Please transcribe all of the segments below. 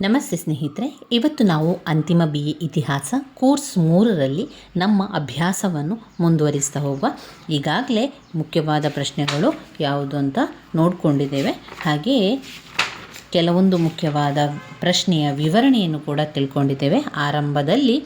ನಮಸ್ತೆ ಸ್ನೇಹಿತರೆ, ಇವತ್ತು ನಾವು ಅಂತಿಮ ಬಿ ಎ ಇತಿಹಾಸ ಕೋರ್ಸ್ ಮೂರರಲ್ಲಿ ನಮ್ಮ ಅಭ್ಯಾಸವನ್ನು ಮುಂದುವರಿಸ್ತಾ ಹೋಗುವ. ಈಗಾಗಲೇ ಮುಖ್ಯವಾದ ಪ್ರಶ್ನೆಗಳು ಯಾವುದು ಅಂತ ನೋಡಿಕೊಂಡಿದ್ದೇವೆ. ಹಾಗೆಯೇ ಕೆಲವೊಂದು ಮುಖ್ಯವಾದ ಪ್ರಶ್ನೆಯ ವಿವರಣೆಯನ್ನು ಕೂಡ ತಿಳ್ಕೊಂಡಿದ್ದೇವೆ. ಆರಂಭದಲ್ಲಿ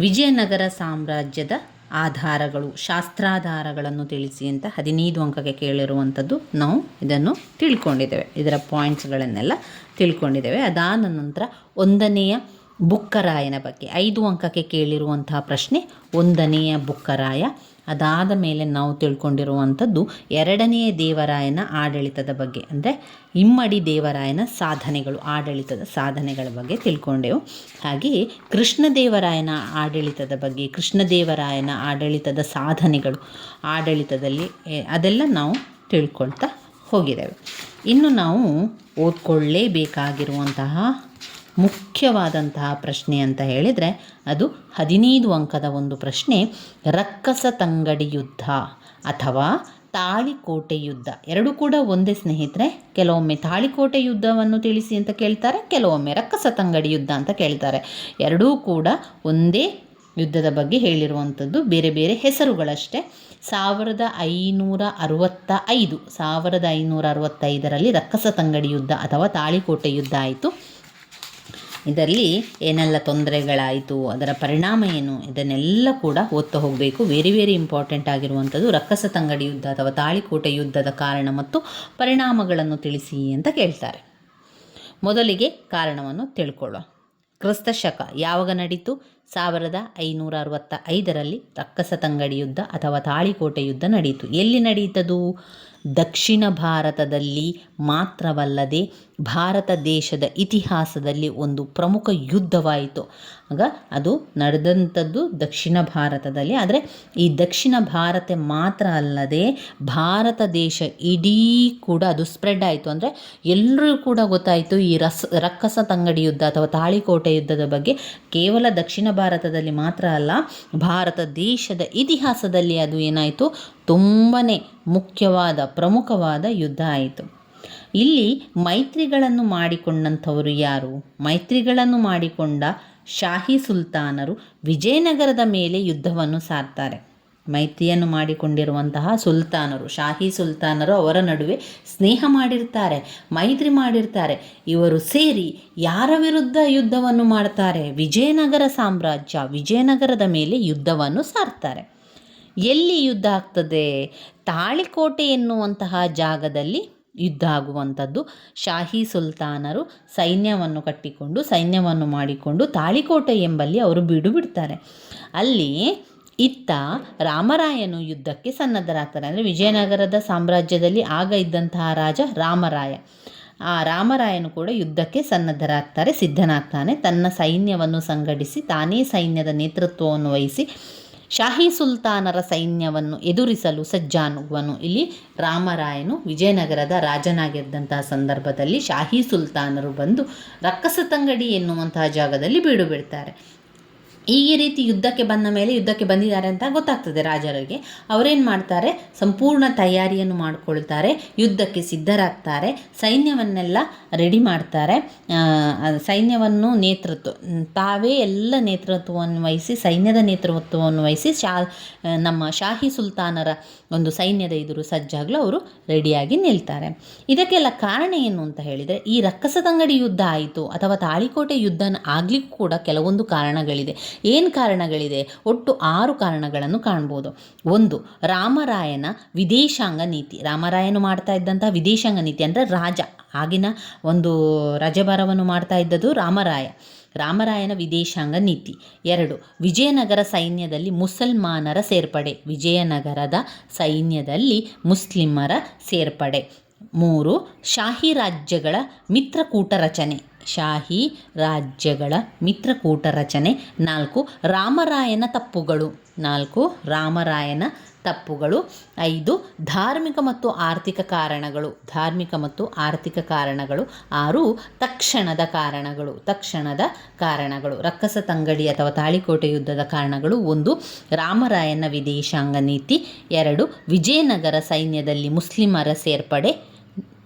ವಿಜಯನಗರ ಸಾಮ್ರಾಜ್ಯದ ಆಧಾರಗಳು, ಶಾಸ್ತ್ರಾಧಾರಗಳನ್ನು ತಿಳಿಸಿ ಅಂತ ಹದಿನೈದು ಅಂಕಕ್ಕೆ ಕೇಳಿರುವಂಥದ್ದು ನಾವು ಇದನ್ನು ತಿಳ್ಕೊಂಡಿದ್ದೇವೆ. ಇದರ ಪಾಯಿಂಟ್ಸ್ಗಳನ್ನೆಲ್ಲ ತಿಳ್ಕೊಂಡಿದ್ದೇವೆ. ಅದಾದ ನಂತರ ಒಂದನೆಯ ಬುಕ್ಕರಾಯನ ಬಗ್ಗೆ. ಐದು ಅಂಕಕ್ಕೆ ಕೇಳಿರುವಂತಹ ಪ್ರಶ್ನೆ, ಒಂದನೆಯ ಬುಕ್ಕರಾಯ ಅದಾದ ಮೇಲೆ ನಾವು ತಿಳ್ಕೊಂಡಿರುವಂಥದ್ದು ಎರಡನೆಯ ದೇವರಾಯನ ಆಡಳಿತದ ಬಗ್ಗೆ. ಅಂದರೆ ಇಮ್ಮಡಿ ದೇವರಾಯನ ಸಾಧನೆಗಳು, ಆಡಳಿತದ ಸಾಧನೆಗಳ ಬಗ್ಗೆ ತಿಳ್ಕೊಂಡೆವು. ಹಾಗೆಯೇ ಕೃಷ್ಣದೇವರಾಯನ ಆಡಳಿತದ ಬಗ್ಗೆ ಕೃಷ್ಣದೇವರಾಯನ ಆಡಳಿತದ ಸಾಧನೆಗಳು ಆಡಳಿತದಲ್ಲಿ ಅದೆಲ್ಲ ನಾವು ತಿಳ್ಕೊಳ್ತಾ ಹೋಗಿದ್ದೇವೆ. ಇನ್ನು ನಾವು ಓದ್ಕೊಳ್ಳೇಬೇಕಾಗಿರುವಂತಹ ಮುಖ್ಯವಾದಂತಹ ಪ್ರಶ್ನೆ ಅಂತ ಹೇಳಿದರೆ ಅದು ಹದಿನೈದು ಅಂಕದ ಒಂದು ಪ್ರಶ್ನೆ, ರಕ್ಕಸ ತಂಗಡಿ ಯುದ್ಧ ಅಥವಾ ತಾಳಿಕೋಟೆ ಯುದ್ಧ. ಎರಡೂ ಕೂಡ ಒಂದೇ ಸ್ನೇಹಿತರೆ, ಕೆಲವೊಮ್ಮೆ ತಾಳಿಕೋಟೆ ಯುದ್ಧವನ್ನು ತಿಳಿಸಿ ಅಂತ ಕೇಳ್ತಾರೆ, ಕೆಲವೊಮ್ಮೆ ರಕ್ಕಸ ತಂಗಡಿ ಯುದ್ಧ ಅಂತ ಕೇಳ್ತಾರೆ. ಎರಡೂ ಕೂಡ ಒಂದೇ ಯುದ್ಧದ ಬಗ್ಗೆ ಹೇಳಿರುವಂಥದ್ದು, ಬೇರೆ ಬೇರೆ ಹೆಸರುಗಳಷ್ಟೇ. ಸಾವಿರದ ಐನೂರ ಅರುವತ್ತ ಐದು ಸಾವಿರದ ಐನೂರ ಅರುವತ್ತೈದರಲ್ಲಿ ರಕ್ಕಸ ತಂಗಡಿ ಯುದ್ಧ ಅಥವಾ ತಾಳಿಕೋಟೆ ಯುದ್ಧ ಆಯಿತು. ಇದರಲ್ಲಿ ಏನೆಲ್ಲ ತೊಂದರೆಗಳಾಯಿತು, ಅದರ ಪರಿಣಾಮ ಏನು, ಇದನ್ನೆಲ್ಲ ಕೂಡ ಓದ್ತಾ ಹೋಗಬೇಕು. ವೆರಿ ವೆರಿ ಇಂಪಾರ್ಟೆಂಟ್ ಆಗಿರುವಂಥದ್ದು ರಕ್ಕಸ ತಂಗಡಿ ಯುದ್ಧ ಅಥವಾ ತಾಳಿಕೋಟೆ ಯುದ್ಧದ ಕಾರಣ ಮತ್ತು ಪರಿಣಾಮಗಳನ್ನು ತಿಳಿಸಿ ಅಂತ ಕೇಳ್ತಾರೆ. ಮೊದಲಿಗೆ ಕಾರಣವನ್ನು ತಿಳ್ಕೊಳ್ಳೋ ಕ್ರಿಸ್ತ ಶಕ ಯಾವಾಗ ನಡೀತು? ಸಾವಿರದ ಐನೂರ ಅರವತ್ತ ಐದರಲ್ಲಿ ರಕ್ಕಸ ತಂಗಡಿ ಯುದ್ಧ ಅಥವಾ ತಾಳಿಕೋಟೆ ಯುದ್ಧ ನಡೆಯಿತು ಎಲ್ಲಿ ನಡೆಯಿತದು ದಕ್ಷಿಣ ಭಾರತದಲ್ಲಿ ಮಾತ್ರವಲ್ಲದೆ ಭಾರತ ದೇಶದ ಇತಿಹಾಸದಲ್ಲಿ ಒಂದು ಪ್ರಮುಖ ಯುದ್ಧವಾಯಿತು. ಆಗ ಅದು ನಡೆದಂಥದ್ದು ದಕ್ಷಿಣ ಭಾರತದಲ್ಲಿ. ಆದರೆ ಈ ದಕ್ಷಿಣ ಭಾರತ ಮಾತ್ರ ಅಲ್ಲದೆ ಭಾರತ ದೇಶ ಇಡೀ ಕೂಡ ಅದು ಸ್ಪ್ರೆಡ್ ಆಯಿತು. ಅಂದರೆ ಎಲ್ಲರೂ ಕೂಡ ಗೊತ್ತಾಯಿತು ಈ ರಸ, ರಕ್ಕಸ ತಂಗಡಿ ಯುದ್ಧ ಅಥವಾ ತಾಳಿಕೋಟೆ ಯುದ್ಧದ ಬಗ್ಗೆ. ಕೇವಲ ದಕ್ಷಿಣ ಭಾರತದಲ್ಲಿ ಮಾತ್ರ ಅಲ್ಲ, ಭಾರತ ದೇಶದ ಇತಿಹಾಸದಲ್ಲಿ ಅದು ಏನಾಯಿತು? ತುಂಬಾ ಮುಖ್ಯವಾದ, ಪ್ರಮುಖವಾದ ಯುದ್ಧ ಆಯಿತು. ಇಲ್ಲಿ ಮೈತ್ರಿಗಳನ್ನು ಮಾಡಿಕೊಂಡಂಥವರು ಯಾರು? ಮೈತ್ರಿಗಳನ್ನು ಮಾಡಿಕೊಂಡ ಶಾಹಿ ಸುಲ್ತಾನರು ವಿಜಯನಗರದ ಮೇಲೆ ಯುದ್ಧವನ್ನು ಸಾರ್ತಾರೆ. ಮೈತ್ರಿಯನ್ನು ಮಾಡಿಕೊಂಡಿರುವಂತಹ ಸುಲ್ತಾನರು, ಶಾಹಿ ಸುಲ್ತಾನರು ಅವರ ನಡುವೆ ಸ್ನೇಹ ಮಾಡಿರ್ತಾರೆ, ಮೈತ್ರಿ ಮಾಡಿರ್ತಾರೆ. ಇವರು ಸೇರಿ ಯಾರ ವಿರುದ್ಧ ಯುದ್ಧವನ್ನು ಮಾಡ್ತಾರೆ? ವಿಜಯನಗರ ಸಾಮ್ರಾಜ್ಯ, ವಿಜಯನಗರದ ಮೇಲೆ ಯುದ್ಧವನ್ನು ಸಾರ್ತಾರೆ. ಎಲ್ಲಿ ಯುದ್ಧ ಆಗ್ತದೆ? ತಾಳಿಕೋಟೆ ಎನ್ನುವಂತಹ ಜಾಗದಲ್ಲಿ ಯುದ್ಧ ಆಗುವಂಥದ್ದು ಶಾಹಿ ಸುಲ್ತಾನರು ಸೈನ್ಯವನ್ನು ಕಟ್ಟಿಕೊಂಡು, ಸೈನ್ಯವನ್ನು ಮಾಡಿಕೊಂಡು ತಾಳಿಕೋಟೆ ಎಂಬಲ್ಲಿ ಅವರು ಬೀಡು ಬಿಡ್ತಾರೆ. ಅಲ್ಲಿ ಇತ್ತ ರಾಮರಾಯನು ಯುದ್ಧಕ್ಕೆ ಸನ್ನದ್ಧರಾಗ್ತಾರೆ. ಅಂದರೆ ವಿಜಯನಗರದ ಸಾಮ್ರಾಜ್ಯದಲ್ಲಿ ಆಗ ಇದ್ದಂತಹ ರಾಜ ರಾಮರಾಯ. ಆ ರಾಮರಾಯನು ಕೂಡ ಯುದ್ಧಕ್ಕೆ ಸನ್ನದ್ಧರಾಗ್ತಾರೆ, ಸಿದ್ಧನಾಗ್ತಾನೆ. ತನ್ನ ಸೈನ್ಯವನ್ನು ಸಂಘಟಿಸಿ, ತಾನೇ ಸೈನ್ಯದ ನೇತೃತ್ವವನ್ನು ವಹಿಸಿ ಶಾಹಿ ಸುಲ್ತಾನರ ಸೈನ್ಯವನ್ನು ಎದುರಿಸಲು ಸಜ್ಜಾನುವನು ಇಲ್ಲಿ ರಾಮರಾಯನು ವಿಜಯನಗರದ ರಾಜನಾಗಿದ್ದಂತಹ ಸಂದರ್ಭದಲ್ಲಿ ಶಾಹಿ ಸುಲ್ತಾನರು ಬಂದು ರಕ್ಕಸತಂಗಡಿ ಎನ್ನುವಂತಹ ಜಾಗದಲ್ಲಿ ಬೀಡು ಬಿಡ್ತಾರೆ ಈ ರೀತಿ ಯುದ್ಧಕ್ಕೆ ಬಂದ ಮೇಲೆ ಯುದ್ಧಕ್ಕೆ ಬಂದಿದ್ದಾರೆ ಅಂತ ಗೊತ್ತಾಗ್ತದೆ ರಾಜರಿಗೆ. ಅವರೇನು ಮಾಡ್ತಾರೆ? ಸಂಪೂರ್ಣ ತಯಾರಿಯನ್ನು ಮಾಡಿಕೊಳ್ತಾರೆ, ಯುದ್ಧಕ್ಕೆ ಸಿದ್ಧರಾಗ್ತಾರೆ, ಸೈನ್ಯವನ್ನೆಲ್ಲ ರೆಡಿ ಮಾಡ್ತಾರೆ. ಸೈನ್ಯವನ್ನು ನೇತೃತ್ವ, ತಾವೇ ಎಲ್ಲ ನೇತೃತ್ವವನ್ನು ವಹಿಸಿ, ಸೈನ್ಯದ ನೇತೃತ್ವವನ್ನು ವಹಿಸಿ ಶಾ ನಮ್ಮ ಶಾಹಿ ಸುಲ್ತಾನರ ಒಂದು ಸೈನ್ಯದ ಎದುರು ಸಜ್ಜಾಗಲು ಅವರು ರೆಡಿಯಾಗಿ ನಿಲ್ತಾರೆ. ಇದಕ್ಕೆಲ್ಲ ಕಾರಣ ಏನು ಅಂತ ಹೇಳಿದರೆ, ಈ ರಕ್ಕಸದಂಗಡಿ ಯುದ್ಧ ಆಯಿತು, ಅಥವಾ ತಾಳಿಕೋಟೆ ಯುದ್ಧ ಆಗಲಿಕ್ಕೂ ಕೂಡ ಕೆಲವೊಂದು ಕಾರಣಗಳಿದೆ. ಏನು ಕಾರಣಗಳಿದೆ? ಒಟ್ಟು ಆರು ಕಾರಣಗಳನ್ನು ಕಾಣ್ಬೋದು. ಒಂದು, ರಾಮರಾಯನ ವಿದೇಶಾಂಗ ನೀತಿ. ರಾಮರಾಯನು ಮಾಡ್ತಾ ಇದ್ದಂಥ ವಿದೇಶಾಂಗ ನೀತಿ ಅಂದರೆ ರಾಜ. ಆಗಿನ ಒಂದು ರಜಭಾರವನ್ನು ಮಾಡ್ತಾ ಇದ್ದದ್ದು ರಾಮರಾಯ. ರಾಮರಾಯನ ವಿದೇಶಾಂಗ ನೀತಿ. ಎರಡು, ವಿಜಯನಗರ ಸೈನ್ಯದಲ್ಲಿ ಮುಸಲ್ಮಾನರ ಸೇರ್ಪಡೆ. ವಿಜಯನಗರದ ಸೈನ್ಯದಲ್ಲಿ ಮುಸ್ಲಿಮರ ಸೇರ್ಪಡೆ. ಮೂರು, ಶಾಹಿ ರಾಜ್ಯಗಳ ಮಿತ್ರಕೂಟ ರಚನೆ. ಶಾಹಿ, ರಾಜ್ಯಗಳ ಮಿತ್ರಕೂಟ ರಚನೆ. ನಾಲ್ಕು, ರಾಮರಾಯನ ತಪ್ಪುಗಳು. ನಾಲ್ಕು, ರಾಮರಾಯನ ತಪ್ಪುಗಳು. ಐದು, ಧಾರ್ಮಿಕ ಮತ್ತು ಆರ್ಥಿಕ ಕಾರಣಗಳು. ಧಾರ್ಮಿಕ ಮತ್ತು ಆರ್ಥಿಕ ಕಾರಣಗಳು. ಆರು, ತಕ್ಷಣದ ಕಾರಣಗಳು. ತಕ್ಷಣದ ಕಾರಣಗಳು. ರಕ್ಕಸ ತಂಗಡಿ ಅಥವಾ ತಾಳಿಕೋಟೆ ಯುದ್ಧದ ಕಾರಣಗಳು. ಒಂದು, ರಾಮರಾಯನ ವಿದೇಶಾಂಗ ನೀತಿ. ಎರಡು, ವಿಜಯನಗರ ಸೈನ್ಯದಲ್ಲಿ ಮುಸ್ಲಿಮರ ಸೇರ್ಪಡೆ.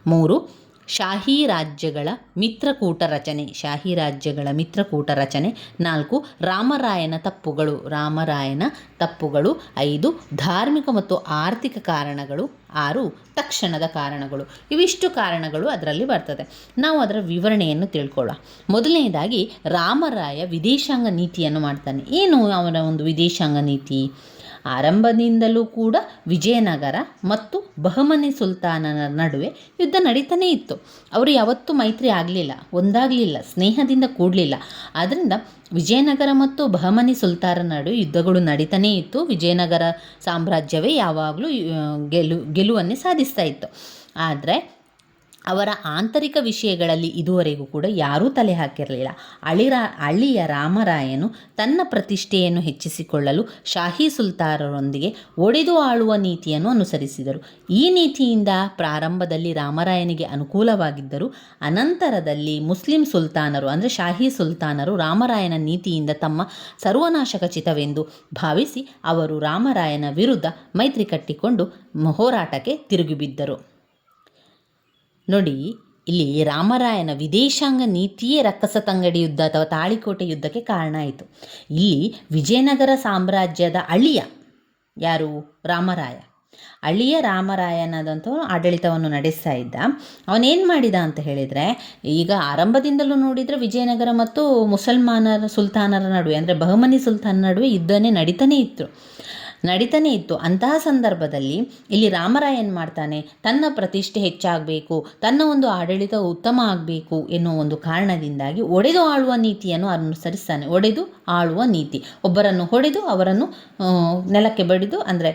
ಮೂರು ಶಾಹಿ ರಾಜ್ಯಗಳ ಮಿತ್ರಕೂಟ ರಚನೆ. ಶಾಹಿ ರಾಜ್ಯಗಳ ಮಿತ್ರಕೂಟ ರಚನೆ. ನಾಲ್ಕು, ರಾಮರಾಯನ ತಪ್ಪುಗಳು. ರಾಮರಾಯನ ತಪ್ಪುಗಳು ಐದು, ಧಾರ್ಮಿಕ ಮತ್ತು ಆರ್ಥಿಕ ಕಾರಣಗಳು ಆರು, ತಕ್ಷಣದ ಕಾರಣಗಳು. ಇವಿಷ್ಟು ಕಾರಣಗಳು ಅದರಲ್ಲಿ ಬರ್ತದೆ. ನಾವು ಅದರ ವಿವರಣೆಯನ್ನು ತಿಳ್ಕೊಳ್ಳೋಣ. ಮೊದಲನೇದಾಗಿ, ರಾಮರಾಯ ವಿದೇಶಾಂಗ ನೀತಿಯನ್ನು ಮಾಡ್ತಾನೆ. ಏನು ಅವನ ಒಂದು ವಿದೇಶಾಂಗ ನೀತಿ? ಆರಂಭದಿಂದಲೂ ಕೂಡ ವಿಜಯನಗರ ಮತ್ತು ಬಹಮನಿ ಸುಲ್ತಾನನ ನಡುವೆ ಯುದ್ಧ ನಡೀತಾನೇ ಇತ್ತು. ಅವರು ಯಾವತ್ತೂ ಮೈತ್ರಿ ಆಗಲಿಲ್ಲ, ಒಂದಾಗಲಿಲ್ಲ, ಸ್ನೇಹದಿಂದ ಕೂಡಲಿಲ್ಲ. ಆದ್ದರಿಂದ ವಿಜಯನಗರ ಮತ್ತು ಬಹಮನಿ ಸುಲ್ತಾನರ ನಡುವೆ ಯುದ್ಧಗಳು ನಡೀತಾನೇ ಇತ್ತು. ವಿಜಯನಗರ ಸಾಮ್ರಾಜ್ಯವೇ ಯಾವಾಗಲೂ ಗೆಲು, ಗೆಲುವನ್ನೇ ಸಾಧಿಸ್ತಾ ಇತ್ತು. ಆದರೆ ಅವರ ಆಂತರಿಕ ವಿಷಯಗಳಲ್ಲಿ ಇದುವರೆಗೂ ಕೂಡ ಯಾರೂ ತಲೆ ಹಾಕಿರಲಿಲ್ಲ. ಅಳಿರ, ಅಳಿಯ ರಾಮರಾಯನು ತನ್ನ ಪ್ರತಿಷ್ಠೆಯನ್ನು ಹೆಚ್ಚಿಸಿಕೊಳ್ಳಲು ಶಾಹಿ ಸುಲ್ತಾನರೊಂದಿಗೆ ಒಡೆದು ಆಳುವ ನೀತಿಯನ್ನು ಅನುಸರಿಸಿದರು. ಈ ನೀತಿಯಿಂದ ಪ್ರಾರಂಭದಲ್ಲಿ ರಾಮರಾಯನಿಗೆ ಅನುಕೂಲವಾಗಿದ್ದರು, ಅನಂತರದಲ್ಲಿ ಮುಸ್ಲಿಂ ಸುಲ್ತಾನರು, ಅಂದರೆ ಶಾಹಿ ಸುಲ್ತಾನರು ರಾಮರಾಯನ ನೀತಿಯಿಂದ ತಮ್ಮ ಸರ್ವನಾಶಕಚಿತವೆಂದು ಭಾವಿಸಿ ಅವರು ರಾಮರಾಯನ ವಿರುದ್ಧ ಮೈತ್ರಿ ಕಟ್ಟಿಕೊಂಡು ಹೋರಾಟಕ್ಕೆ ತಿರುಗಿಬಿದ್ದರು. ನೋಡಿ, ಇಲ್ಲಿ ರಾಮರಾಯನ ವಿದೇಶಾಂಗ ನೀತಿಯೇ ರಕ್ಕಸ ತಂಗಡಿ ಯುದ್ಧ ಅಥವಾ ತಾಳಿಕೋಟೆ ಯುದ್ಧಕ್ಕೆ ಕಾರಣ ಆಯಿತು. ಇಲ್ಲಿ ವಿಜಯನಗರ ಸಾಮ್ರಾಜ್ಯದ ಅಳಿಯ ಯಾರು? ರಾಮರಾಯ. ಅಳಿಯ ರಾಮರಾಯನಾದಂಥ ಆಡಳಿತವನ್ನು ನಡೆಸ್ತಾ ಇದ್ದ. ಅವನೇನು ಮಾಡಿದ ಅಂತ ಹೇಳಿದರೆ, ಈಗ ಆರಂಭದಿಂದಲೂ ನೋಡಿದರೆ ವಿಜಯನಗರ ಮತ್ತು ಮುಸಲ್ಮಾನರ ಸುಲ್ತಾನರ ನಡುವೆ, ಅಂದರೆ ಬಹಮನಿ ಸುಲ್ತಾನ ನಡುವೆ ಯುದ್ಧನೇ ನಡೀತಾನೇ ಇತ್ತು. ನಡೀತಾನೆ ಇತ್ತು. ಅಂತಹ ಸಂದರ್ಭದಲ್ಲಿ ಇಲ್ಲಿ ರಾಮರಾಯ ಏನು ಮಾಡ್ತಾನೆ? ತನ್ನ ಪ್ರತಿಷ್ಠೆ ಹೆಚ್ಚಾಗಬೇಕು, ತನ್ನ ಒಂದು ಆಡಳಿತ ಉತ್ತಮ ಆಗಬೇಕು ಎನ್ನುವ ಒಂದು ಕಾರಣದಿಂದಾಗಿ ಒಡೆದು ಆಳುವ ನೀತಿಯನ್ನು ಅನುಸರಿಸ್ತಾನೆ. ಒಡೆದು ಆಳುವ ನೀತಿ. ಒಬ್ಬರನ್ನು ಹೊಡೆದು ಅವರನ್ನು ನೆಲಕ್ಕೆ ಬಡಿದು ಅಂದರೆ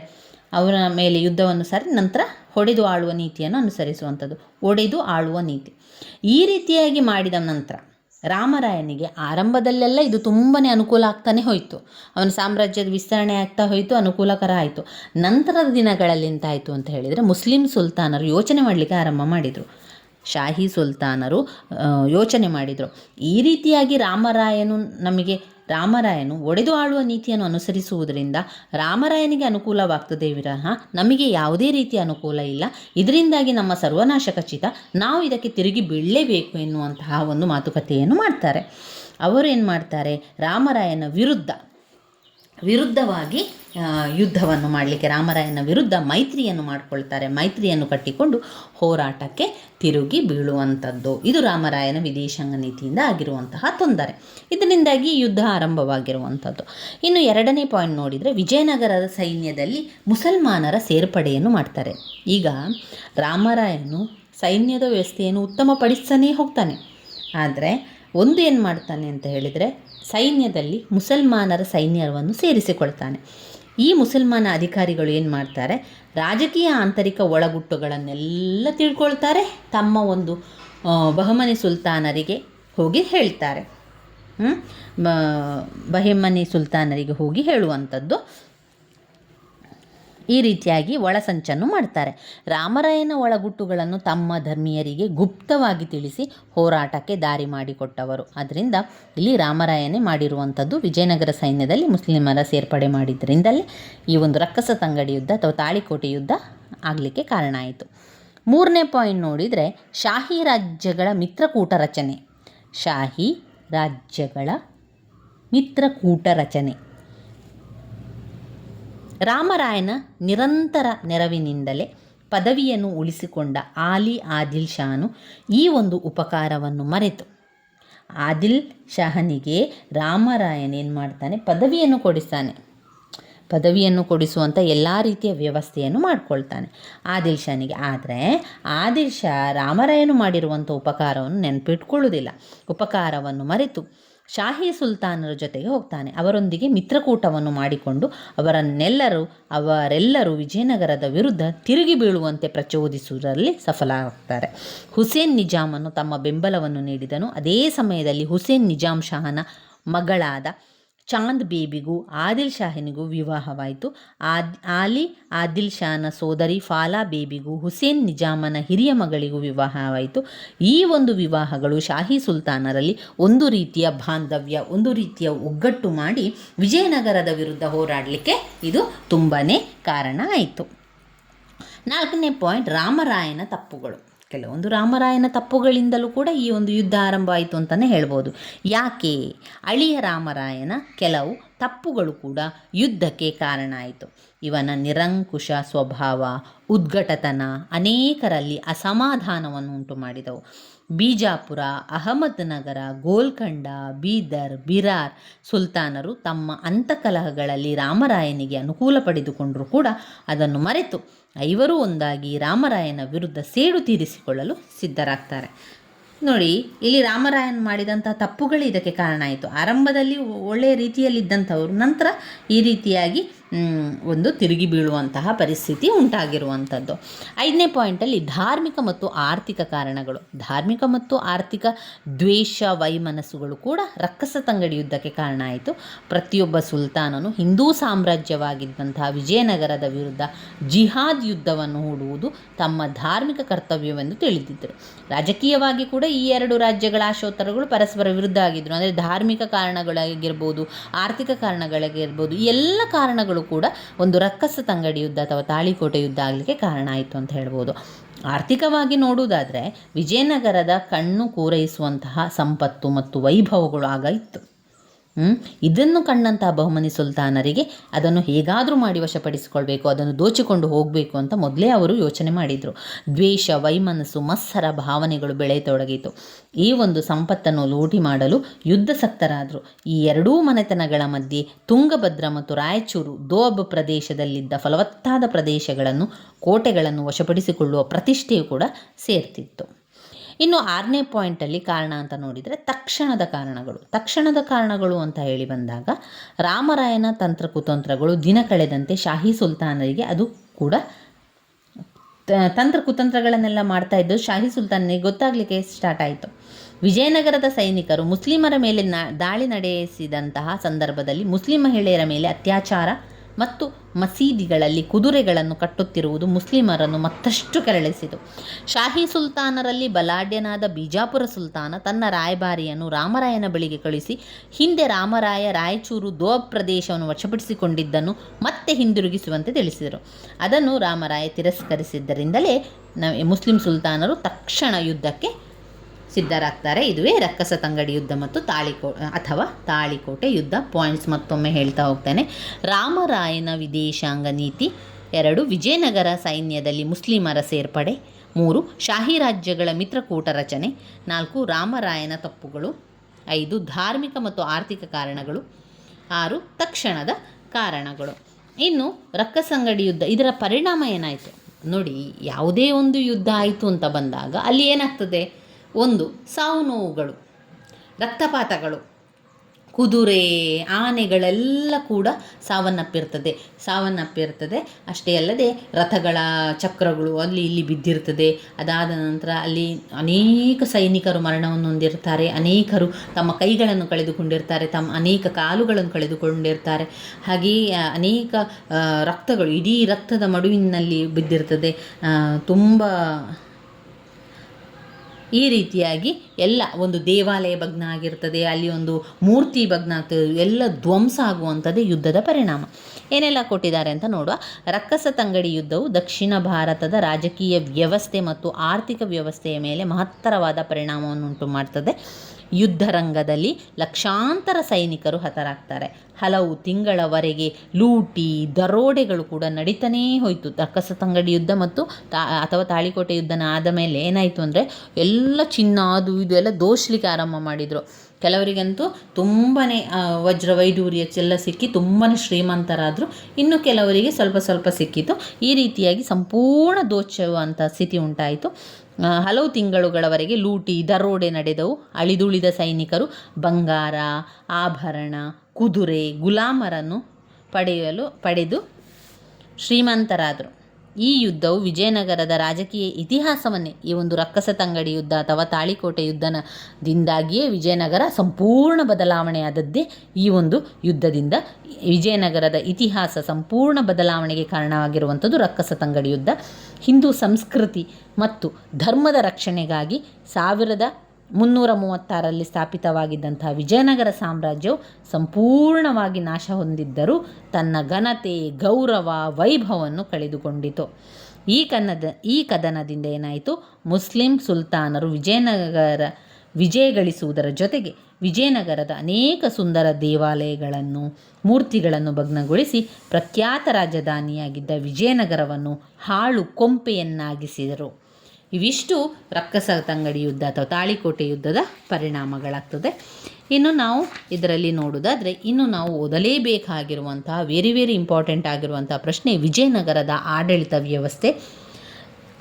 ಅವರ ಮೇಲೆ ಯುದ್ಧವನ್ನು ಸರಿ ನಂತರ ಹೊಡೆದು ಆಳುವ ನೀತಿಯನ್ನು ಅನುಸರಿಸುವಂಥದ್ದು. ಒಡೆದು ಆಳುವ ನೀತಿ. ಈ ರೀತಿಯಾಗಿ ಮಾಡಿದ ನಂತರ ರಾಮರಾಯನಿಗೆ ಆರಂಭದಲ್ಲೆಲ್ಲ ಇದು ತುಂಬಾ ಅನುಕೂಲ ಆಗ್ತಾನೆ ಹೋಯಿತು. ಅವನ ಸಾಮ್ರಾಜ್ಯದ ವಿಸ್ತರಣೆ ಆಗ್ತಾ ಹೋಯಿತು, ಅನುಕೂಲಕರ ಆಯಿತು. ನಂತರದ ದಿನಗಳಲ್ಲಿ ಎಂತಾಯಿತು ಅಂತ ಹೇಳಿದರೆ ಮುಸ್ಲಿಂ ಸುಲ್ತಾನರು ಯೋಚನೆ ಮಾಡಲಿಕ್ಕೆ ಆರಂಭ ಮಾಡಿದರು. ಶಾಹಿ ಸುಲ್ತಾನರು ಯೋಚನೆ ಮಾಡಿದರು. ಈ ರೀತಿಯಾಗಿ ರಾಮರಾಯನು ನಮಗೆ ರಾಮರಾಯನು ಒಡೆದು ಆಳುವ ನೀತಿಯನ್ನು ಅನುಸರಿಸುವುದರಿಂದ ರಾಮರಾಯನಿಗೆ ಅನುಕೂಲವಾಗ್ತದೆ ವಿರಹ. ನಮಗೆ ಯಾವುದೇ ರೀತಿಯ ಅನುಕೂಲ ಇಲ್ಲ. ಇದರಿಂದಾಗಿ ನಮ್ಮ ಸರ್ವನಾಶ ಖಚಿತ. ನಾವು ಇದಕ್ಕೆ ತಿರುಗಿ ಬೀಳಲೇಬೇಕು ಎನ್ನುವಂತಹ ಒಂದು ಮಾತುಕತೆಯನ್ನು ಮಾಡ್ತಾರೆ. ಅವರು ಏನು ಮಾಡ್ತಾರೆ ರಾಮರಾಯನ ವಿರುದ್ಧ ವಿರುದ್ಧವಾಗಿ ಯುದ್ಧವನ್ನು ಮಾಡಲಿಕ್ಕೆ ರಾಮರಾಯನ ವಿರುದ್ಧ ಮೈತ್ರಿಯನ್ನು ಮಾಡಿಕೊಳ್ತಾರೆ. ಮೈತ್ರಿಯನ್ನು ಕಟ್ಟಿಕೊಂಡು ಹೋರಾಟಕ್ಕೆ ತಿರುಗಿ ಬೀಳುವಂಥದ್ದು. ಇದು ರಾಮರಾಯನ ವಿದೇಶಾಂಗ ನೀತಿಯಿಂದ ಆಗಿರುವಂತಹ ತೊಂದರೆ. ಇದರಿಂದಾಗಿ ಯುದ್ಧ ಆರಂಭವಾಗಿರುವಂಥದ್ದು. ಇನ್ನು ಎರಡನೇ ಪಾಯಿಂಟ್ ನೋಡಿದರೆ ವಿಜಯನಗರದ ಸೈನ್ಯದಲ್ಲಿ ಮುಸಲ್ಮಾನರ ಸೇರ್ಪಡೆಯನ್ನು ಮಾಡ್ತಾರೆ. ಈಗ ರಾಮರಾಯನು ಸೈನ್ಯದ ವ್ಯವಸ್ಥೆಯನ್ನು ಉತ್ತಮಪಡಿಸ್ತಾನೇ ಹೋಗ್ತಾನೆ. ಆದರೆ ಒಂದು ಏನು ಮಾಡ್ತಾನೆ ಅಂತ ಹೇಳಿದರೆ ಸೈನ್ಯದಲ್ಲಿ ಮುಸಲ್ಮಾನರ ಸೈನ್ಯವನ್ನು ಸೇರಿಸಿಕೊಳ್ತಾನೆ. ಈ ಮುಸಲ್ಮಾನ ಅಧಿಕಾರಿಗಳು ಏನು ಮಾಡ್ತಾರೆ? ರಾಜಕೀಯ ಆಂತರಿಕ ಒಳಗುಟ್ಟುಗಳನ್ನೆಲ್ಲ ತಿಳ್ಕೊಳ್ತಾರೆ. ತಮ್ಮ ಒಂದು ಬಹಮನಿ ಸುಲ್ತಾನರಿಗೆ ಹೋಗಿ ಹೇಳ್ತಾರೆ. ಬಹಿಮನಿ ಸುಲ್ತಾನರಿಗೆ ಹೋಗಿ ಹೇಳುವಂಥದ್ದು. ಈ ರೀತಿಯಾಗಿ ಒಳಸಂಚನ್ನು ಮಾಡ್ತಾರೆ. ರಾಮರಾಯನ ಒಳಗುಟ್ಟುಗಳನ್ನು ತಮ್ಮ ಧರ್ಮೀಯರಿಗೆ ಗುಪ್ತವಾಗಿ ತಿಳಿಸಿ ಹೋರಾಟಕ್ಕೆ ದಾರಿ ಮಾಡಿಕೊಟ್ಟವರು. ಅದರಿಂದ ಇಲ್ಲಿ ರಾಮರಾಯನೇ ಮಾಡಿರುವಂಥದ್ದು ವಿಜಯನಗರ ಸೈನ್ಯದಲ್ಲಿ ಮುಸ್ಲಿಮರ ಸೇರ್ಪಡೆ ಮಾಡಿದ್ದರಿಂದಲೇ ಈ ಒಂದು ರಕ್ಕಸ ತಂಗಡಿ ಯುದ್ಧ ಅಥವಾ ತಾಳಿಕೋಟೆ ಯುದ್ಧ ಆಗಲಿಕ್ಕೆ ಕಾರಣ ಆಯಿತು. ಮೂರನೇ ಪಾಯಿಂಟ್ ನೋಡಿದರೆ ಶಾಹಿ ರಾಜ್ಯಗಳ ಮಿತ್ರಕೂಟ ರಚನೆ. ಶಾಹಿ ರಾಜ್ಯಗಳ ಮಿತ್ರಕೂಟ ರಚನೆ. ರಾಮರಾಯನ ನಿರಂತರ ನೆರವಿನಿಂದಲೇ ಪದವಿಯನ್ನು ಉಳಿಸಿಕೊಂಡ ಆಲಿ ಆದಿಲ್ ಶಾನು ಈ ಒಂದು ಉಪಕಾರವನ್ನು ಮರೆತು. ಆದಿಲ್ ಶಾಹನಿಗೆ ರಾಮರಾಯನೇನು ಮಾಡ್ತಾನೆ? ಪದವಿಯನ್ನು ಕೊಡಿಸ್ತಾನೆ. ಪದವಿಯನ್ನು ಕೊಡಿಸುವಂಥ ಎಲ್ಲ ರೀತಿಯ ವ್ಯವಸ್ಥೆಯನ್ನು ಮಾಡಿಕೊಳ್ತಾನೆ. ಆದಿಲ್ ಶಾನಿಗೆ ಆದರೆ ಆದಿಲ್ ಶಾ ರಾಮರಾಯನು ಮಾಡಿರುವಂಥ ಉಪಕಾರವನ್ನು ನೆನಪಿಟ್ಕೊಳ್ಳೋದಿಲ್ಲ. ಉಪಕಾರವನ್ನು ಮರೆತು. ಶಾಹಿ ಸುಲ್ತಾನರ ಜೊತೆಗೆ ಹೋಗ್ತಾನೆ. ಅವರೊಂದಿಗೆ ಮಿತ್ರಕೂಟವನ್ನು ಮಾಡಿಕೊಂಡು ಅವರನ್ನೆಲ್ಲರೂ, ಅವರೆಲ್ಲರೂ ವಿಜಯನಗರದ ವಿರುದ್ಧ ತಿರುಗಿ ಬೀಳುವಂತೆ ಪ್ರಚೋದಿಸುವುದರಲ್ಲಿ ಸಫಲರಾಗ್ತಾರೆ. ಹುಸೇನ್ ನಿಜಾಮನ್ನು ತಮ್ಮ ಬೆಂಬಲವನ್ನು ನೀಡಿದನು. ಅದೇ ಸಮಯದಲ್ಲಿ ಹುಸೇನ್ ನಿಜಾಮ್ ಶಾಹನ ಮಗಳಾದ ಚಾಂದ್ ಬೇಬಿಗೂ, ಆದಿಲ್ ಶಾಹಿನಿಗೂ ವಿವಾಹವಾಯಿತು. ಆದ್, ಆಲಿ, ಆದಿಲ್ ಶಾನ ಸೋದರಿ ಫಾಲಾ ಬೇಬಿಗೂ, ಹುಸೇನ್ ನಿಜಾಮನ ಹಿರಿಯ ಮಗಳಿಗೂ ವಿವಾಹವಾಯಿತು. ಈ ಒಂದು ವಿವಾಹಗಳು ಶಾಹಿ ಸುಲ್ತಾನರಲ್ಲಿ ಒಂದು ರೀತಿಯ ಬಾಂಧವ್ಯ, ಒಂದು ರೀತಿಯ ಒಗ್ಗಟ್ಟು ಮಾಡಿ ವಿಜಯನಗರದ ವಿರುದ್ಧ ಹೋರಾಡಲಿಕ್ಕೆ ಇದು ತುಂಬಾ ಕಾರಣ ಆಯಿತು. ನಾಲ್ಕನೇ ಪಾಯಿಂಟ್ ರಾಮರಾಯನ ತಪ್ಪುಗಳು. ಕೆಲವೊಂದು ರಾಮರಾಯನ ತಪ್ಪುಗಳಿಂದಲೂ ಕೂಡ ಈ ಒಂದು ಯುದ್ಧ ಆರಂಭ ಆಯಿತು ಅಂತಲೇ ಹೇಳ್ಬೋದು. ಯಾಕೆ? ಅಳಿಯ ರಾಮರಾಯನ ಕೆಲವು ತಪ್ಪುಗಳು ಕೂಡ ಯುದ್ಧಕ್ಕೆ ಕಾರಣ ಆಯಿತು. ಇವನ ನಿರಂಕುಶ ಸ್ವಭಾವ, ಉದ್ಘಟತನ ಅನೇಕರಲ್ಲಿ ಅಸಮಾಧಾನವನ್ನು ಉಂಟು ಮಾಡಿದವು ಬೀಜಾಪುರ, ಅಹಮದ್ನಗರ, ಗೋಲ್ಕಂಡ, ಬೀದರ್, ಬಿರಾರ್ ಸುಲ್ತಾನರು ತಮ್ಮ ಅಂತಕಲಹಗಳಲ್ಲಿ ರಾಮರಾಯನಿಗೆ ಅನುಕೂಲ ಪಡೆದುಕೊಂಡರೂ ಕೂಡ ಅದನ್ನು ಮರೆತು. ಐವರೂ ಒಂದಾಗಿ ರಾಮರಾಯನ ವಿರುದ್ಧ ಸೇಡು ತೀರಿಸಿಕೊಳ್ಳಲು ಸಿದ್ಧರಾಗ್ತಾರೆ. ನೋಡಿ, ಇಲ್ಲಿ ರಾಮರಾಯನ್ ಮಾಡಿದಂಥ ತಪ್ಪುಗಳು ಇದಕ್ಕೆ ಕಾರಣ ಆಯಿತು. ಆರಂಭದಲ್ಲಿ ಒಳ್ಳೆಯ ರೀತಿಯಲ್ಲಿದ್ದಂಥವರು, ನಂತರ ಈ ರೀತಿಯಾಗಿ ಒಂದು ತಿರುಗಿ ಬೀಳುವಂತಹ ಪರಿಸ್ಥಿತಿ ಉಂಟಾಗಿರುವಂಥದ್ದು. ಐದನೇ ಪಾಯಿಂಟಲ್ಲಿ ಧಾರ್ಮಿಕ ಮತ್ತು ಆರ್ಥಿಕ ಕಾರಣಗಳು. ಧಾರ್ಮಿಕ ಮತ್ತು ಆರ್ಥಿಕ ದ್ವೇಷ, ವೈಮನಸ್ಸುಗಳು ಕೂಡ ರಕ್ಕಸ ತಂಗಡಿ ಯುದ್ಧಕ್ಕೆ ಕಾರಣ ಆಯಿತು. ಪ್ರತಿಯೊಬ್ಬ ಸುಲ್ತಾನನು ಹಿಂದೂ ಸಾಮ್ರಾಜ್ಯವಾಗಿದ್ದಂತಹ ವಿಜಯನಗರದ ವಿರುದ್ಧ ಜಿಹಾದ್ ಯುದ್ಧವನ್ನು ಹೂಡುವುದು ತಮ್ಮ ಧಾರ್ಮಿಕ ಕರ್ತವ್ಯವೆಂದು ತಿಳಿದಿದ್ದರು. ರಾಜಕೀಯವಾಗಿ ಕೂಡ ಈ ಎರಡು ರಾಜ್ಯಗಳ ಆಶೋತ್ತರಗಳು ಪರಸ್ಪರ ವಿರುದ್ಧ ಆಗಿದ್ದರು. ಅಂದರೆ ಧಾರ್ಮಿಕ ಕಾರಣಗಳಾಗಿರ್ಬೋದು, ಆರ್ಥಿಕ ಕಾರಣಗಳಾಗಿರ್ಬೋದು ಎಲ್ಲ ಕಾರಣಗಳು ಕೂಡ ಒಂದು ರಕ್ಕಸ ತಂಗಡಿ ಯುದ್ಧ ಅಥವಾ ತಾಳಿಕೋಟೆ ಯುದ್ಧ ಆಗಲಿಕ್ಕೆ ಕಾರಣ ಆಯಿತು ಅಂತ ಹೇಳ್ಬೋದು ಆರ್ಥಿಕವಾಗಿ ನೋಡುವುದಾದರೆ ವಿಜಯನಗರದ ಕಣ್ಣು ಪೂರೈಸುವಂತಹ ಸಂಪತ್ತು ಮತ್ತು ವೈಭವಗಳು ಆಗ ಇತ್ತು? ಇದನ್ನು ಕಂಡಂತಹ ಬಹುಮನಿ ಸುಲ್ತಾನರಿಗೆ ಅದನ್ನು ಹೇಗಾದರೂ ಮಾಡಿ ವಶಪಡಿಸಿಕೊಳ್ಬೇಕು, ಅದನ್ನು ದೋಚಿಕೊಂಡು ಹೋಗಬೇಕು ಅಂತ ಮೊದಲೇ ಅವರು ಯೋಚನೆ ಮಾಡಿದರು. ದ್ವೇಷ, ವೈಮನಸ್ಸು, ಮತ್ಸರ ಭಾವನೆಗಳು ಬೆಳೆಯತೊಡಗಿತು. ಈ ಒಂದು ಸಂಪತ್ತನ್ನು ಲೂಟಿ ಮಾಡಲು ಯುದ್ಧಸಕ್ತರಾದರು ಈ ಎರಡೂ ಮನೆತನಗಳ ಮಧ್ಯೆ ತುಂಗಭದ್ರ ಮತ್ತು ರಾಯಚೂರು ದೋಬ್ ಪ್ರದೇಶದಲ್ಲಿದ್ದ ಫಲವತ್ತಾದ ಪ್ರದೇಶಗಳನ್ನು, ಕೋಟೆಗಳನ್ನು ವಶಪಡಿಸಿಕೊಳ್ಳುವ ಪ್ರತಿಷ್ಠೆಯು ಕೂಡ ಸೇರ್ತಿತ್ತು. ಇನ್ನು ಆರನೇ ಪಾಯಿಂಟಲ್ಲಿ ಕಾರಣ ಅಂತ ನೋಡಿದರೆ ತಕ್ಷಣದ ಕಾರಣಗಳು. ತಕ್ಷಣದ ಕಾರಣಗಳು ಅಂತ ಹೇಳಿ ಬಂದಾಗ ರಾಮರಾಯನ ತಂತ್ರ ಕುತಂತ್ರಗಳು ದಿನ ಕಳೆದಂತೆ ಶಾಹಿ ಸುಲ್ತಾನರಿಗೆ ಅದು ಕೂಡ ತಂತ್ರ ಕುತಂತ್ರಗಳನ್ನೆಲ್ಲ ಮಾಡ್ತಾ ಇದ್ದು ಶಾಹಿ ಸುಲ್ತಾನನಿಗೆ ಗೊತ್ತಾಗಲಿಕ್ಕೆ ಸ್ಟಾರ್ಟ್ ಆಯಿತು. ವಿಜಯನಗರದ ಸೈನಿಕರು ಮುಸ್ಲಿಮರ ಮೇಲೆ ನ, ದಾಳಿ ನಡೆಸಿದಂತಹ ಸಂದರ್ಭದಲ್ಲಿ ಮುಸ್ಲಿಂ ಮಹಿಳೆಯರ ಮೇಲೆ ಅತ್ಯಾಚಾರ ಮತ್ತು ಮಸೀದಿಗಳಲ್ಲಿ ಕುದುರೆಗಳನ್ನು ಕಟ್ಟುತ್ತಿರುವುದು ಮುಸ್ಲಿಮರನ್ನು ಮತ್ತಷ್ಟು ಕೆರಳಿಸಿತು. ಶಾಹಿ ಸುಲ್ತಾನರಲ್ಲಿ ಬಲಾಢ್ಯನಾದ ಬಿಜಾಪುರ ಸುಲ್ತಾನ ತನ್ನ ರಾಯಭಾರಿಯನ್ನು ರಾಮರಾಯನ ಬಳಿಗೆ ಕಳುಹಿಸಿ, ಹಿಂದೆ ರಾಮರಾಯ ರಾಯಚೂರು ದೋಬ್ ಪ್ರದೇಶವನ್ನು ವಶಪಡಿಸಿಕೊಂಡಿದ್ದನ್ನು ಮತ್ತೆ ಹಿಂದಿರುಗಿಸುವಂತೆ ತಿಳಿಸಿದರು. ಅದನ್ನು ರಾಮರಾಯ ತಿರಸ್ಕರಿಸಿದ್ದರಿಂದಲೇ ಮುಸ್ಲಿಂ ಸುಲ್ತಾನರು ತಕ್ಷಣ ಯುದ್ಧಕ್ಕೆ ಸಿದ್ಧರಾಗ್ತಾರೆ. ಇದುವೇ ರಕ್ಕಸ ತಂಗಡಿ ಯುದ್ಧ ಮತ್ತು ತಾಳಿಕೋ, ಅಥವಾ ತಾಳಿಕೋಟೆ ಯುದ್ಧ ಪಾಯಿಂಟ್ಸ್ ಮತ್ತೊಮ್ಮೆ ಹೇಳ್ತಾ ಹೋಗ್ತಾನೆ. ರಾಮರಾಯನ ವಿದೇಶಾಂಗ ನೀತಿ. ಎರಡು, ವಿಜಯನಗರ ಸೈನ್ಯದಲ್ಲಿ ಮುಸ್ಲಿಮರ ಸೇರ್ಪಡೆ. ಮೂರು, ಶಾಹಿ ರಾಜ್ಯಗಳ ಮಿತ್ರಕೂಟ ರಚನೆ. ನಾಲ್ಕು, ರಾಮರಾಯನ ತಪ್ಪುಗಳು. ಐದು, ಧಾರ್ಮಿಕ ಮತ್ತು ಆರ್ಥಿಕ ಕಾರಣಗಳು. ಆರು, ತಕ್ಷಣದ ಕಾರಣಗಳು. ಇನ್ನು ರಕ್ಕಸಂಗಡಿ ಯುದ್ಧ. ಇದರ ಪರಿಣಾಮ ಏನಾಯಿತು? ನೋಡಿ, ಯಾವುದೇ ಒಂದು ಯುದ್ಧ ಆಯಿತು ಅಂತ ಬಂದಾಗ ಅಲ್ಲಿ ಏನಾಗ್ತದೆ? ಒಂದು, ಸಾವು ನೋವುಗಳು, ರಕ್ತಪಾತಗಳು, ಕುದುರೆ, ಆನೆಗಳೆಲ್ಲ ಕೂಡ ಸಾವನ್ನಪ್ಪಿರ್ತದೆ. ಸಾವನ್ನಪ್ಪಿರ್ತದೆ. ಅಷ್ಟೇ ಅಲ್ಲದೆ ರಥಗಳ ಚಕ್ರಗಳು ಅಲ್ಲಿ ಇಲ್ಲಿ ಬಿದ್ದಿರ್ತದೆ. ಅದಾದ ನಂತರ ಅಲ್ಲಿ ಅನೇಕ ಸೈನಿಕರು ಮರಣವನ್ನು ಹೊಂದಿರ್ತಾರೆ. ಅನೇಕರು ತಮ್ಮ ಕೈಗಳನ್ನು ಕಳೆದುಕೊಂಡಿರ್ತಾರೆ. ತಮ್ಮ ಅನೇಕ ಕಾಲುಗಳನ್ನು ಕಳೆದುಕೊಂಡಿರ್ತಾರೆ. ಹಾಗೆಯೇ ಅನೇಕ ರಕ್ತಗಳು, ಇಡೀ ರಕ್ತದ ಮಡುವಿನಲ್ಲಿ ಬಿದ್ದಿರ್ತದೆ. ತುಂಬ ಈ ರೀತಿಯಾಗಿ ಎಲ್ಲ ಒಂದು ದೇವಾಲಯ ಭಗ್ನ ಆಗಿರ್ತದೆ, ಅಲ್ಲಿ ಒಂದು ಮೂರ್ತಿ ಭಗ್ನ ಆಗ್ತದೆ, ಎಲ್ಲ ಧ್ವಂಸ ಆಗುವಂಥದ್ದೇ ಯುದ್ಧದ ಪರಿಣಾಮ. ಏನೆಲ್ಲ ಕೊಟ್ಟಿದ್ದಾರೆ ಅಂತ ನೋಡುವ. ರಕ್ಕಸ ತಂಗಡಿ ಯುದ್ಧವು ದಕ್ಷಿಣ ಭಾರತದ ರಾಜಕೀಯ ವ್ಯವಸ್ಥೆ ಮತ್ತು ಆರ್ಥಿಕ ವ್ಯವಸ್ಥೆಯ ಮೇಲೆ ಮಹತ್ತರವಾದ ಪರಿಣಾಮವನ್ನು ಉಂಟು ಮಾಡ್ತದೆ. ಯುದ್ಧ ರಂಗದಲ್ಲಿ ಲಕ್ಷಾಂತರ ಸೈನಿಕರು ಹತರಾಗ್ತಾರೆ. ಹಲವು ತಿಂಗಳವರೆಗೆ ಲೂಟಿ, ದರೋಡೆಗಳು ಕೂಡ ನಡೀತಾನೇ ಹೋಯಿತು. ತಕ್ಕಸತಂಗಡಿ ಯುದ್ಧ ಮತ್ತು ತಾ, ಅಥವಾ ತಾಳಿಕೋಟೆ ಯುದ್ಧನ ಆದ ಮೇಲೆ ಏನಾಯಿತು ಅಂದರೆ ಎಲ್ಲ ಚಿನ್ನ ಅದು ಇದು ಎಲ್ಲ ದೋಷಲಿಕ್ಕೆ ಆರಂಭ ಮಾಡಿದರು. ಕೆಲವರಿಗಂತೂ ತುಂಬಾ ವಜ್ರ ವೈಡೂರ್ಯ ಎಲ್ಲ ಸಿಕ್ಕಿ ತುಂಬಾ ಶ್ರೀಮಂತರಾದರು. ಇನ್ನು ಕೆಲವರಿಗೆ ಸ್ವಲ್ಪ ಸ್ವಲ್ಪ ಸಿಕ್ಕಿತು. ಈ ರೀತಿಯಾಗಿ ಸಂಪೂರ್ಣ ದೋಚುವಂಥ ಸ್ಥಿತಿ ಉಂಟಾಯಿತು. ಹಲವು ತಿಂಗಳುಗಳವರೆಗೆ ಲೂಟಿ, ದರೋಡೆ ನಡೆದವು. ಅಳಿದುಳಿದ ಸೈನಿಕರು ಬಂಗಾರ, ಆಭರಣ, ಕುದುರೆ, ಗುಲಾಮರನ್ನು ಪಡೆಯಲು, ಪಡೆದು ಶ್ರೀಮಂತರಾದರು. ಈ ಯುದ್ಧವು ವಿಜಯನಗರದ ರಾಜಕೀಯ ಇತಿಹಾಸವನ್ನೇ, ಈ ಒಂದು ರಕ್ಕಸ ತಂಗಡಿ ಯುದ್ಧ ಅಥವಾ ತಾಳಿಕೋಟೆ ಯುದ್ಧನದಿಂದಾಗಿಯೇ ವಿಜಯನಗರ ಸಂಪೂರ್ಣ ಬದಲಾವಣೆಯಾದದ್ದೇ ಈ ಒಂದು ಯುದ್ಧದಿಂದ. ವಿಜಯನಗರದ ಇತಿಹಾಸ ಸಂಪೂರ್ಣ ಬದಲಾವಣೆಗೆ ಕಾರಣವಾಗಿರುವಂಥದ್ದು ರಕ್ಕಸ ತಂಗಡಿ ಯುದ್ಧ. ಹಿಂದೂ ಸಂಸ್ಕೃತಿ ಮತ್ತು ಧರ್ಮದ ರಕ್ಷಣೆಗಾಗಿ ಸಾವಿರದ ಮುನ್ನೂರ ಮೂವತ್ತಾರಲ್ಲಿ ಸ್ಥಾಪಿತವಾಗಿದ್ದಂತಹ ವಿಜಯನಗರ ಸಾಮ್ರಾಜ್ಯವು ಸಂಪೂರ್ಣವಾಗಿ ನಾಶ ಹೊಂದಿದ್ದರೂ ತನ್ನ ಘನತೆ, ಗೌರವ, ವೈಭವವನ್ನು ಕಳೆದುಕೊಂಡಿತು. ಈ ಕನ್ನದ, ಈ ಕದನದಿಂದ ಏನಾಯಿತು? ಮುಸ್ಲಿಂ ಸುಲ್ತಾನರು ವಿಜಯನಗರ, ವಿಜಯ ಗಳಿಸುವುದರ ಜೊತೆಗೆ ವಿಜಯನಗರದ ಅನೇಕ ಸುಂದರ ದೇವಾಲಯಗಳನ್ನು, ಮೂರ್ತಿಗಳನ್ನು ಭಗ್ನಗೊಳಿಸಿ ಪ್ರಖ್ಯಾತ ರಾಜಧಾನಿಯಾಗಿದ್ದ ವಿಜಯನಗರವನ್ನು ಹಾಳು ಕೊಂಪೆಯನ್ನಾಗಿಸಿದರು. ಇವಿಷ್ಟು ರಕ್ಕಸ ತಂಗಡಿ ಯುದ್ಧ ಅಥವಾ ತಾಳಿಕೋಟೆ ಯುದ್ಧದ ಪರಿಣಾಮಗಳಾಗ್ತದೆ. ಇನ್ನು ನಾವು ಇದರಲ್ಲಿ ನೋಡೋದಾದರೆ ಇನ್ನು ನಾವು ಓದಲೇಬೇಕಾಗಿರುವಂತಹ ವೆರಿ ವೆರಿ ಇಂಪಾರ್ಟೆಂಟ್ ಆಗಿರುವಂಥ ಪ್ರಶ್ನೆ ವಿಜಯನಗರದ ಆಡಳಿತ ವ್ಯವಸ್ಥೆ,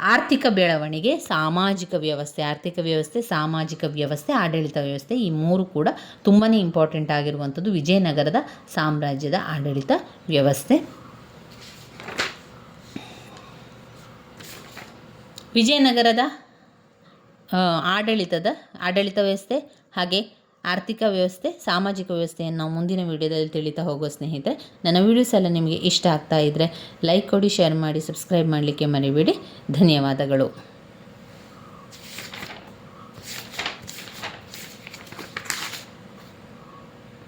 ಆರ್ಥಿಕ ಬೆಳವಣಿಗೆ, ಸಾಮಾಜಿಕ ವ್ಯವಸ್ಥೆ, ಆರ್ಥಿಕ ವ್ಯವಸ್ಥೆ, ಸಾಮಾಜಿಕ ವ್ಯವಸ್ಥೆ, ಆಡಳಿತ ವ್ಯವಸ್ಥೆ ಈ ಮೂರು ಕೂಡ ತುಂಬಾ ಇಂಪಾರ್ಟೆಂಟ್ ಆಗಿರುವಂಥದ್ದು ವಿಜಯನಗರದ ಸಾಮ್ರಾಜ್ಯದ ಆಡಳಿತ ವ್ಯವಸ್ಥೆ. ವಿಜಯನಗರದ ಆಡಳಿತದ, ಆಡಳಿತ ವ್ಯವಸ್ಥೆ ಹಾಗೆ ಆರ್ಥಿಕ ವ್ಯವಸ್ಥೆ, ಸಾಮಾಜಿಕ ವ್ಯವಸ್ಥೆಯನ್ನು ನಾವು ಮುಂದಿನ ವೀಡಿಯೋದಲ್ಲಿ ತಿಳಿತಾ ಹೋಗೋ ಸ್ನೇಹಿತರೆ, ನನ್ನ ವೀಡಿಯೋಸ್ ಎಲ್ಲ ನಿಮಗೆ ಇಷ್ಟ ಆಗ್ತಾ ಇದ್ದರೆ ಲೈಕ್ ಕೊಡಿ ಶೇರ್ ಮಾಡಿ ಸಬ್ಸ್ಕ್ರೈಬ್ ಮಾಡಲಿಕ್ಕೆ ಮರಿಬೇಡಿ. ಧನ್ಯವಾದಗಳು.